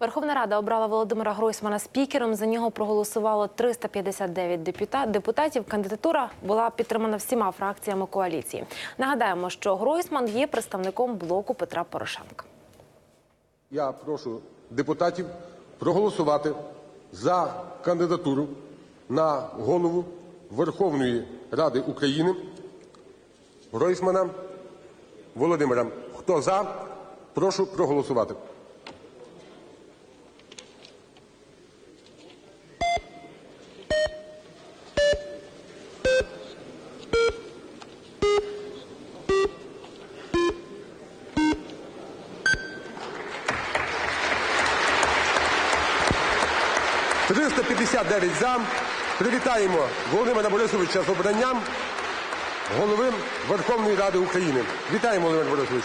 Верховна Рада обрала Володимира Гройсмана спікером. За нього проголосувало 359 депута- депутатів. Кандидатура була підтримана всіма фракціями коаліції. Нагадаємо, що Гройсман є представником блоку Петра Порошенка. Я прошу депутатів проголосувати за кандидатуру на голову Верховної Ради України Гройсмана Володимира. Хто за, прошу проголосувати. – 359 за. Привітаємо Володимира Борисовича з обранням голови Верховної Ради України. Вітаємо, Володимир Борисович.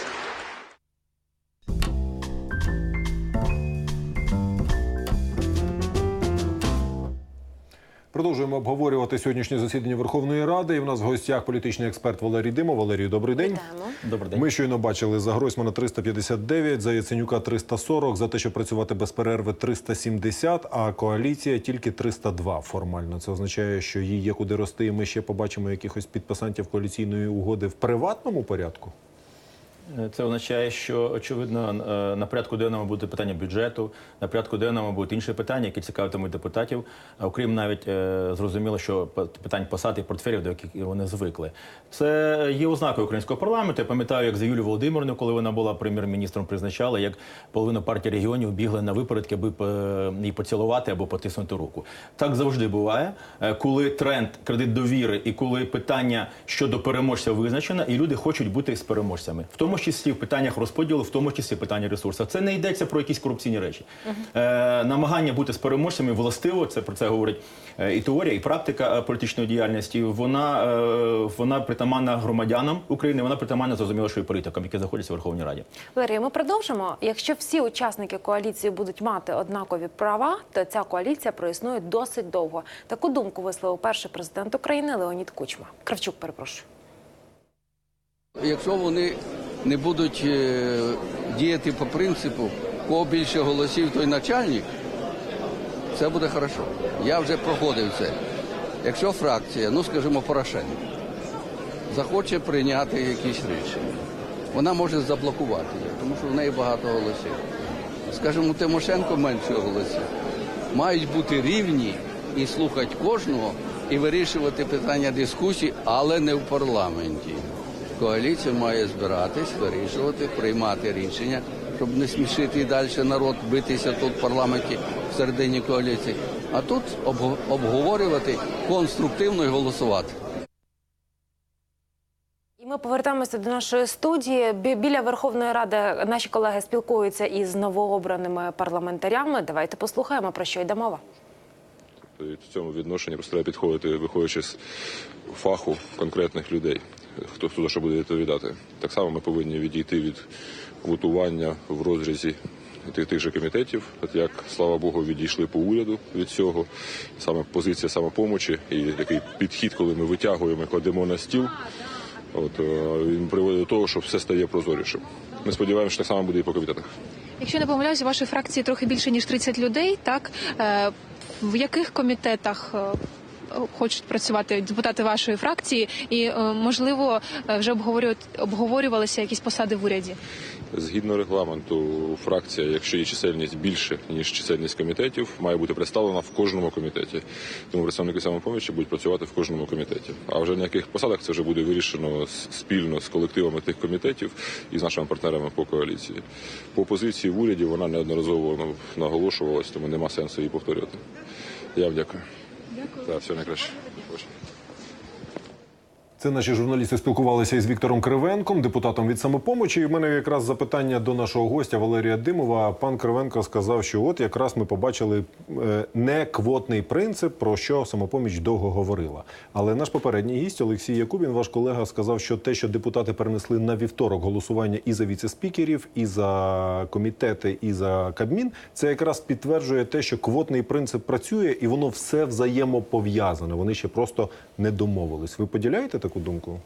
Продовжуємо обговорювати сьогоднішнє засідання Верховної Ради. І в нас в гостях політичний експерт Валерій Димов. Валерію, добрий день. Вітаємо. Добрий день. Ми щойно бачили за Гройсмана 359, за Яценюка 340, за те, щоб працювати без перерви 370, а коаліція тільки 302 формально. Це означає, що їй є куди рости. І ми ще побачимо якихось підписантів коаліційної угоди в приватному порядку. Це означає, що очевидно е, на порядку денному буде питання бюджету, на порядку денному будуть інші питання, які цікавитимуть депутатів. Окрім навіть е, зрозуміло, що питань посад і портфелів, до яких вони звикли. Це є ознакою українського парламенту. Я пам'ятаю, як за Юлію Володимирівну, коли вона була прем'єр-міністром, призначали, як половина партії регіонів бігли на випередки, аби її поцілувати або потиснути руку. Так завжди буває, Е, коли тренд кредит довіри і коли питання щодо переможця визначено, і люди хочуть бути з переможцями, в тому числі в питаннях розподілу, в тому числі питання ресурсів. Це не йдеться про якісь корупційні речі. Е, намагання бути з переможцями властиво. Це про це говорить е, і теорія, і практика е, політичної діяльності. Вона е, вона притаманна громадянам України. Вона притаманна зрозуміло, що і політикам, які знаходяться в Верховній Раді. Валерій, ми продовжимо. Якщо всі учасники коаліції будуть мати однакові права, то ця коаліція проіснує досить довго. Таку думку висловив перший президент України Леонід Кучма. Кравчук, перепрошую. Якщо вони не будуть е, діяти по принципу, кого більше голосів, той начальник, це буде хорошо. Я вже проходив це. Якщо фракція, ну скажімо, Порошенко, захоче прийняти якісь рішення, вона може заблокувати тому що в неї багато голосів. Скажімо, Тимошенко менше голосів. Мають бути рівні і слухати кожного, і вирішувати питання дискусії, але не в парламенті. Коаліція має збиратись, вирішувати, приймати рішення, щоб не смішити і далі народ битися тут в парламенті всередині коаліції, а тут обговорювати конструктивно і голосувати. Ми повертаємося до нашої студії. Біля Верховної Ради наші колеги спілкуються із новообраними парламентарями. Давайте послухаємо про що йде мова. В цьому відношенні просто треба підходити, виходячи з фаху конкретних людей, хто хто за що буде відповідати. Так само ми повинні відійти від квотування в розрізі тих, тих же комітетів, от як слава Богу, відійшли по уряду від цього. Саме позиція самопомочі і такий підхід, коли ми витягуємо, кладемо на стіл. От е, він приводить до того, що все стає прозорішим. Ми сподіваємося, що так само буде і по комітетах. Якщо не помиляюсь, у вашій фракції трохи більше ніж 30 людей. Так Е, в яких комітетах е, хочуть працювати депутати вашої фракції, і е, можливо е, вже обговорювалися якісь посади в уряді? Згідно регламенту, фракція, якщо її чисельність більше ніж чисельність комітетів, має бути представлена в кожному комітеті. Тому представники самопомочі будуть працювати в кожному комітеті. А вже на яких посадах це вже буде вирішено спільно з колективами тих комітетів і з нашими партнерами по коаліції. По позиції в уряді вона неодноразово ну, наголошувалась, тому нема сенсу її повторювати. Я вам дякую. Так, все найкраще. Це наші журналісти спілкувалися із Віктором Кривенком, депутатом від самопомочі. І в мене якраз запитання до нашого гостя Валерія Димова. Пан Кривенко сказав, що от якраз ми побачили е, не квотний принцип, про що самопоміч довго говорила. Але наш попередній гість Олексій Якубін, ваш колега, сказав, що те, що депутати перенесли на вівторок голосування і за віцеспікерів, і за комітети, і за Кабмін, це якраз підтверджує те, що квотний принцип працює, і воно все взаємопов'язане. Вони ще просто не домовились. Ви поділяєте таку думку?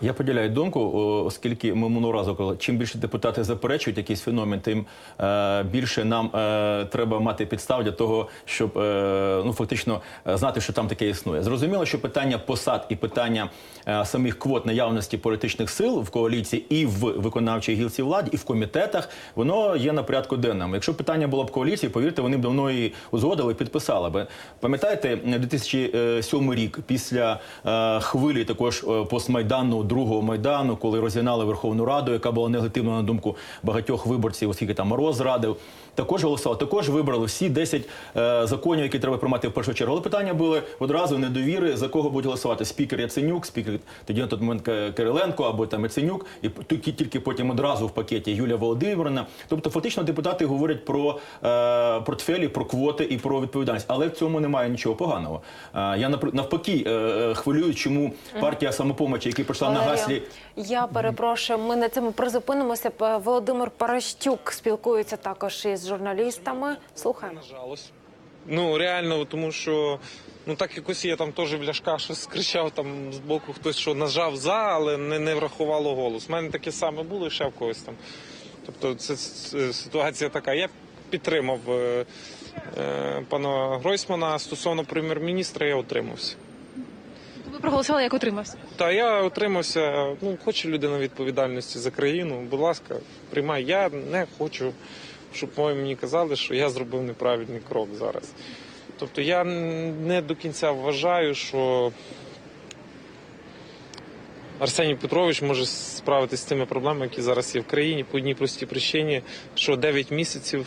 Я поділяю думку, оскільки ми минулого разу казали, чим більше депутати заперечують якийсь феномен, тим е, більше нам е, треба мати підстав для того, щоб е, ну фактично е, знати, що там таке існує. Зрозуміло, що питання посад і питання е, самих квот наявності політичних сил в коаліції і в виконавчій гілці влади, і в комітетах, воно є на порядку денному. Якщо питання було б коаліції, повірте, вони б давно її узгодили, підписали би. Пам'ятаєте, 2007 рік після е, хвилі також е, постмайдану, другого майдану, коли розігнали Верховну Раду, яка була нелегітимна на думку багатьох виборців, оскільки там Мороз радив. Також голосували, також вибрали всі 10 е, законів, які треба приймати в першу чергу. Але питання були одразу недовіри, за кого будуть голосувати спікер Яценюк, спікер тоді на той момент Кириленко або там Яценюк, і тільки, тільки потім одразу в пакеті Юлія Володимирівна. Тобто, фактично, депутати говорять про е, портфелі, про квоти і про відповідальність. Але в цьому немає нічого поганого. Е, я навпаки е, е, хвилюю, чому партія самопомочі, яка прийшла на Гаслі. Я перепрошую, ми на цьому призупинимося. Володимир Паращук спілкується також із журналістами. Слухаємо. Ну реально, тому що ну так якось я там теж в ляшка щось кричав там з боку хтось, що нажав за, але не, не врахувало голос. У мене таке саме було і ще в когось там. Тобто, це, с- ситуація така. Я підтримав е, е, пана Гройсмана стосовно прем'єр-міністра, я утримався. Ви проголосували, як утримався. Та я утримався. Ну, хоче людина відповідальності за країну. Будь ласка, приймай. Я не хочу, щоб мені казали, що я зробив неправильний крок зараз. Тобто я не до кінця вважаю, що Арсеній Петрович може справитися з тими проблемами, які зараз є в країні, по одній простій причині, що 9 місяців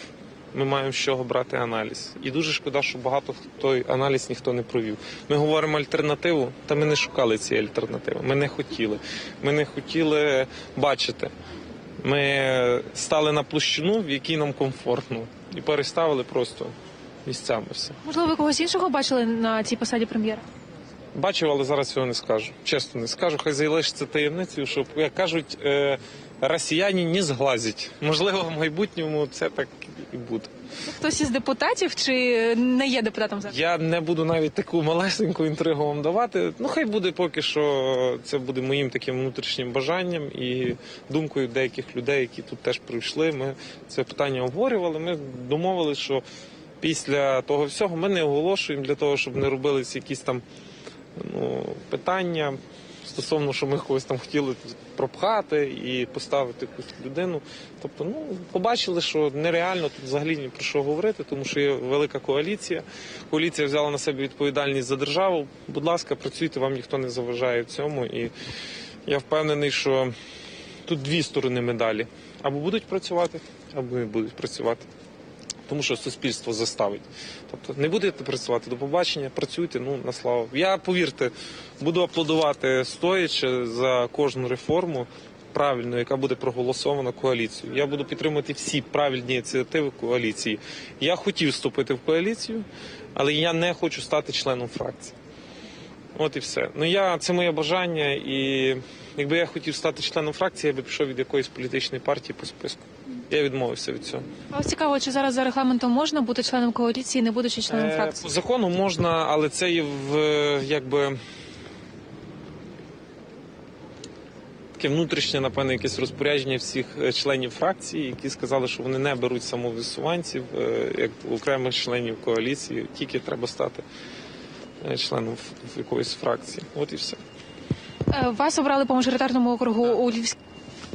ми маємо з чого брати аналіз. І дуже шкода, що багато той аналіз ніхто не провів. Ми говоримо альтернативу, та ми не шукали цієї альтернативи. Ми не хотіли. Ми не хотіли бачити. Ми стали на площину, в якій нам комфортно, і переставили просто місцями все. Можливо, ви когось іншого бачили на цій посаді прем'єра? Бачив, але зараз цього не скажу. Чесно не скажу. Хай залишиться таємницею, щоб, як кажуть, е, росіяни не зглазять. Можливо, в майбутньому це так і буде. Хтось із депутатів чи не є депутатом зараз? Я не буду навіть таку малесеньку інтригу вам давати. Ну, хай буде поки що це буде моїм таким внутрішнім бажанням і думкою деяких людей, які тут теж прийшли. Ми це питання обговорювали. Ми домовилися, що після того всього ми не оголошуємо для того, щоб не робились якісь там ну, питання стосовно, що ми когось там хотіли пропхати і поставити якусь людину. Тобто, ну побачили, що нереально тут взагалі ні про що говорити, тому що є велика коаліція. Коаліція взяла на себе відповідальність за державу. Будь ласка, працюйте, вам ніхто не заважає в цьому. І я впевнений, що тут дві сторони медалі. Або будуть працювати, або не будуть працювати. Тому що суспільство заставить. Тобто не будете працювати до побачення, працюйте, ну на славу. Я повірте, буду аплодувати стоячи за кожну реформу правильну, яка буде проголосована коаліцією. Я буду підтримувати всі правильні ініціативи коаліції. Я хотів вступити в коаліцію, але я не хочу стати членом фракції. От і все. Ну я це моє бажання, і якби я хотів стати членом фракції, я би пішов від якоїсь політичної партії по списку. Я відмовився від цього. А ось цікаво, чи зараз за регламентом можна бути членом коаліції, не будучи членом Е, По фракції? закону можна, але це є в е, якби таке внутрішнє, напевно, якесь розпорядження всіх е, членів фракції, які сказали, що вони не беруть самовисуванців як окремих членів коаліції, тільки треба стати членом якоїсь фракції. От і все. Вас обрали по мажоритарному округу у Львівській.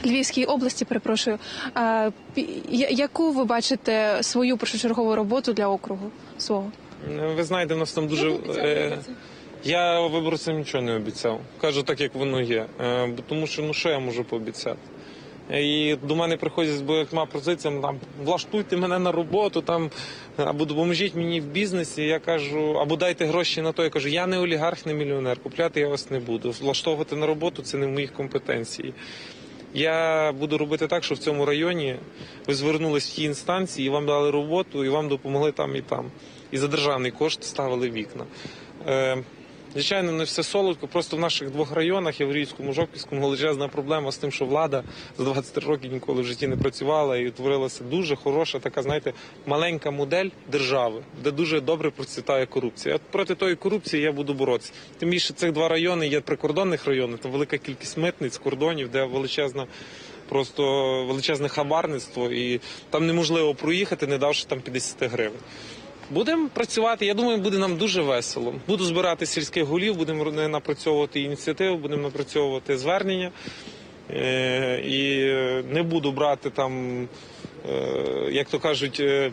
Львівській області, перепрошую. А, яку ви бачите свою першочергову роботу для округу свого? Е, Ви знаєте, у нас там дуже. е, Я виборцям нічого не обіцяв. Кажу так, як воно є. Е, Тому що ну що я можу пообіцяти? І до мене приходять з багатьма позиціями, там влаштуйте мене на роботу, там або допоможіть мені в бізнесі. Я кажу, або дайте гроші на то. Я кажу, я не олігарх, не мільйонер. Купляти я вас не буду. Влаштовувати на роботу це не в моїх компетенції. Я буду робити так, що в цьому районі ви звернулись в ті інстанції, і вам дали роботу, і вам допомогли там і там. І за державний кошт ставили вікна. Звичайно, не все солодко. Просто в наших двох районах, Яворівському, Жовківському, величезна проблема з тим, що влада за 23 роки ніколи в житті не працювала і утворилася дуже хороша, така, знаєте, маленька модель держави, де дуже добре процвітає корупція. От проти тої корупції я буду боротися. Тим більше цих два райони є прикордонних районів, там велика кількість митниць, кордонів, де величезна. Просто величезне хабарництво, і там неможливо проїхати, не давши там 50 гривень. Будемо працювати. Я думаю, буде нам дуже весело. Буду збирати сільських голів, будемо напрацьовувати ініціативу, будемо напрацьовувати звернення. Е, І не буду брати там, е, як то кажуть, е,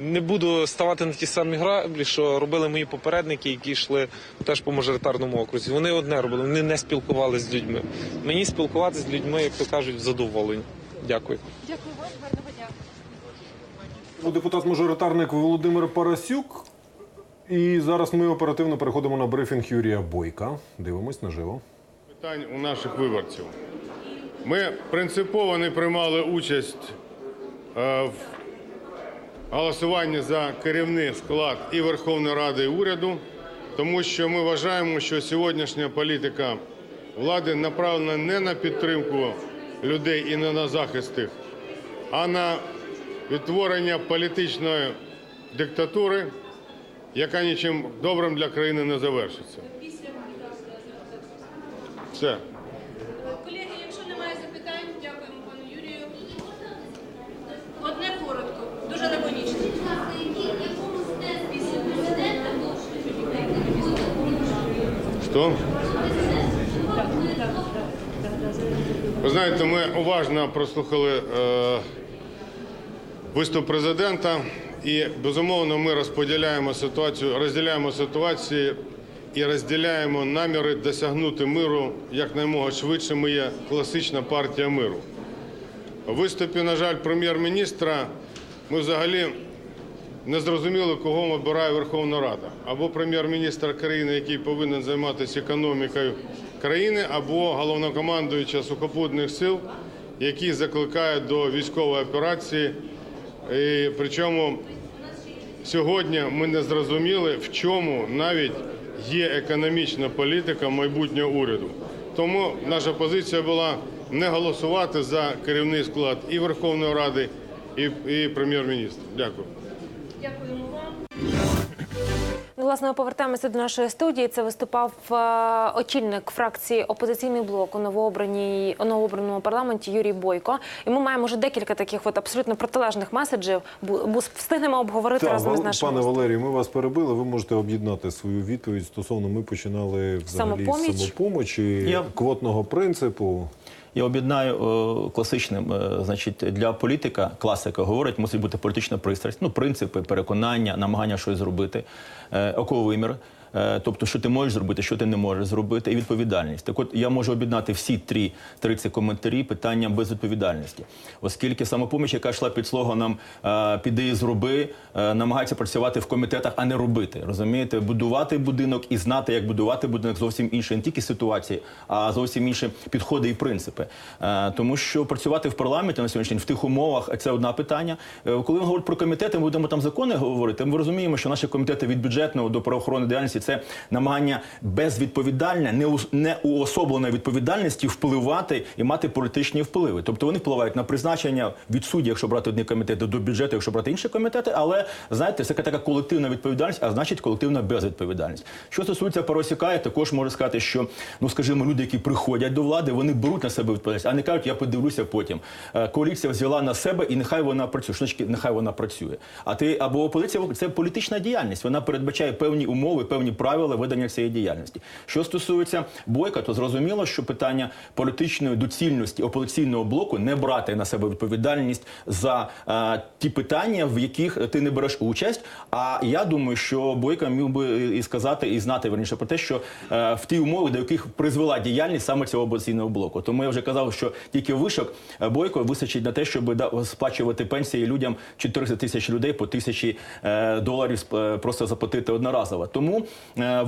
не буду ставати на ті самі граблі, що робили мої попередники, які йшли теж по мажоритарному окрузі. Вони одне робили, вони не спілкувалися з людьми. Мені спілкуватися з людьми, як то кажуть, в задоволення. Дякую. Дякую вам. Депутат-мажоритарник Володимир Парасюк. І зараз ми оперативно переходимо на брифінг Юрія Бойка. Дивимось наживо. питань у наших виборців. Ми принципово не приймали участь е, в голосуванні за керівний склад і Верховної Ради і уряду, тому що ми вважаємо, що сьогоднішня політика влади направлена не на підтримку людей і не на захист їх, а на відтворення політичної диктатури, яка нічим добрим для країни не завершиться. Все. Колеги, якщо немає запитань, дякуємо пану Юрію. Одне коротко, дуже лаконічно. Що? Ви знаєте, ми уважно прослухали е, виступ президента, і безумовно ми розподіляємо ситуацію, розділяємо ситуації і розділяємо наміри досягнути миру якнаймога швидше. Ми є класична партія миру. У виступі, на жаль, прем'єр-міністра ми взагалі не зрозуміло, кого обирає Верховна Рада. Або прем'єр-міністр країни, який повинен займатися економікою країни, або головнокомандуюча сухопутних сил, який закликає до військової операції. І причому сьогодні ми не зрозуміли, в чому навіть є економічна політика майбутнього уряду. Тому наша позиція була не голосувати за керівний склад і Верховної Ради, і, і прем'єр-міністра. Дякую. Дякуємо власне, повертаємося до нашої студії. Це виступав е, очільник фракції опозиційний блок у новообраній у новообраному парламенті Юрій Бойко. І ми маємо вже декілька таких от абсолютно протилежних меседжів. Бу- встигнемо обговорити Так, разом Вал- з нашим пане. Валерію, ми вас перебили. Ви можете об'єднати свою відповідь стосовно. Ми починали взагалі Самопоміч. самопомочі, Я- квотного принципу. Я об'єднаю е, класичним, е, значить, для політика класика говорить, мусить бути політична пристрасть, ну, принципи, переконання, намагання щось зробити, е, оковимір. Е, Тобто, що ти можеш зробити, що ти не можеш зробити, і відповідальність. Так от я можу об'єднати всі три, три ці коментарі питанням безвідповідальності. Оскільки самопоміч, яка йшла під слоганом е, піди і зроби, е, намагається працювати в комітетах, а не робити. Розумієте, будувати будинок і знати, як будувати будинок зовсім інше, не тільки ситуації, а зовсім інші підходи і принципи. Тому що працювати в парламенті на сьогоднішній день в тих умовах це одне питання. Коли ми говоримо про комітети, ми будемо там закони говорити. Ми розуміємо, що наші комітети від бюджетного до правоохоронної діяльності це намагання безвідповідальне, не уособленої відповідальності впливати і мати політичні впливи. Тобто вони впливають на призначення від судді, якщо брати одні комітети, до бюджету, якщо брати інші комітети. Але знаєте, це така колективна відповідальність, а значить колективна безвідповідальність. Що стосується Паросяка, я також можу сказати, що ну скажімо, люди, які приходять до влади, вони беруть на себе відповідальність, а не кажуть, я подивлюся потім. Е, Коаліція взяла на себе і нехай вона працює. Значить, нехай вона працює. А ти або опозиція це політична діяльність. Вона передбачає певні умови, певні правила ведення цієї діяльності. Що стосується бойка, то зрозуміло, що питання політичної доцільності опозиційного блоку не брати на себе відповідальність за е, ті питання, в яких ти не береш участь. А я думаю, що бойка міг би і сказати, і знати верніше про те, що е, в ті умови, до яких призвела діяльність саме цього опозиційного блоку. Тому я вже казав, що тільки вишок е, бойко вистачить на те, щоб сплачувати пенсії людям 400 тисяч людей по тисячі е, доларів е, просто заплатити одноразово. Тому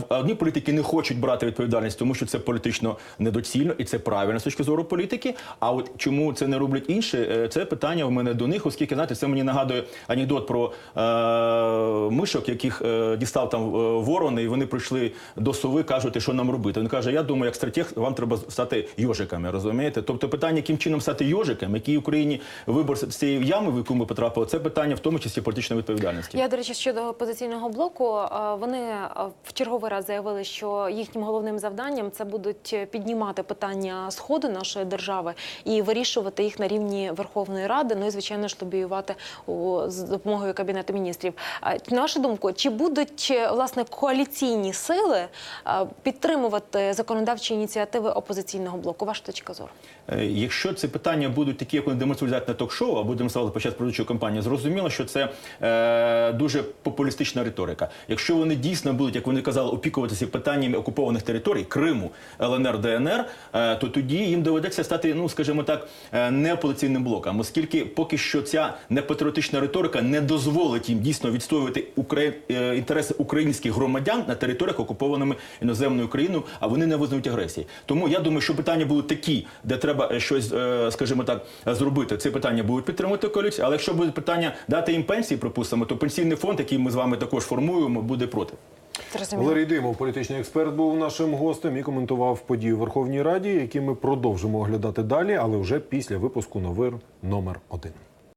одні політики не хочуть брати відповідальність, тому що це політично недоцільно і це правильно з точки зору політики. А от чому це не роблять інші, е, це питання в мене до них, оскільки знаєте, це мені нагадує анекдот про е, мишок, яких е, дістав там е, ворон, і вони прийшли до сови, кажуть, що нам робити. Він каже: Я думаю, як стратег, вам треба стати йожиками. Розумієте? Тобто, питання, яким чином стати йожиком, який Україні вибор з цієї ями, в яку ми потрапили, це питання в тому числі політичної відповідальності. Я, до речі, щодо опозиційного блоку, е, вони е, в черговий раз заявили, що їхнім головним завданням це будуть піднімати питання сходу нашої держави і вирішувати їх на рівні Верховної Ради. Ну і звичайно ж лобіювати з допомогою кабінету міністрів. Е, На вашу думку, чи будуть е, власне коаліційні сили е, підтримувати законодавчі ініціативи опозиційного блоку? Ваша точка зору? Е, Якщо ці питання будуть такі, як вони демонструють на ток-шоу, або демонстрували під час продуючої кампанії, зрозуміло, що це е, дуже популістична риторика. Якщо вони дійсно будуть, як вони казали, опікуватися питаннями окупованих територій Криму, ЛНР, ДНР, е, то тоді їм доведеться стати, ну скажімо так, е, неопозиційним блоком, оскільки поки що ця непатріотична риторика не дозволить їм дійсно відстоювати Украї... е, інтереси українських громадян на територіях, окупованими іноземною країною, а вони не визнають агресії. Тому я думаю, що питання будуть такі, де треба е, щось, скажімо так, зробити. Ці питання будуть підтримувати коаліцію. Але якщо буде питання дати їм пенсії, припустимо, то пенсійний фонд, який ми з вами також формуємо, буде проти. Валерій Димов, політичний експерт, був нашим гостем і коментував події в Верховній Раді, які ми продовжимо оглядати далі, але вже після випуску новин номер один.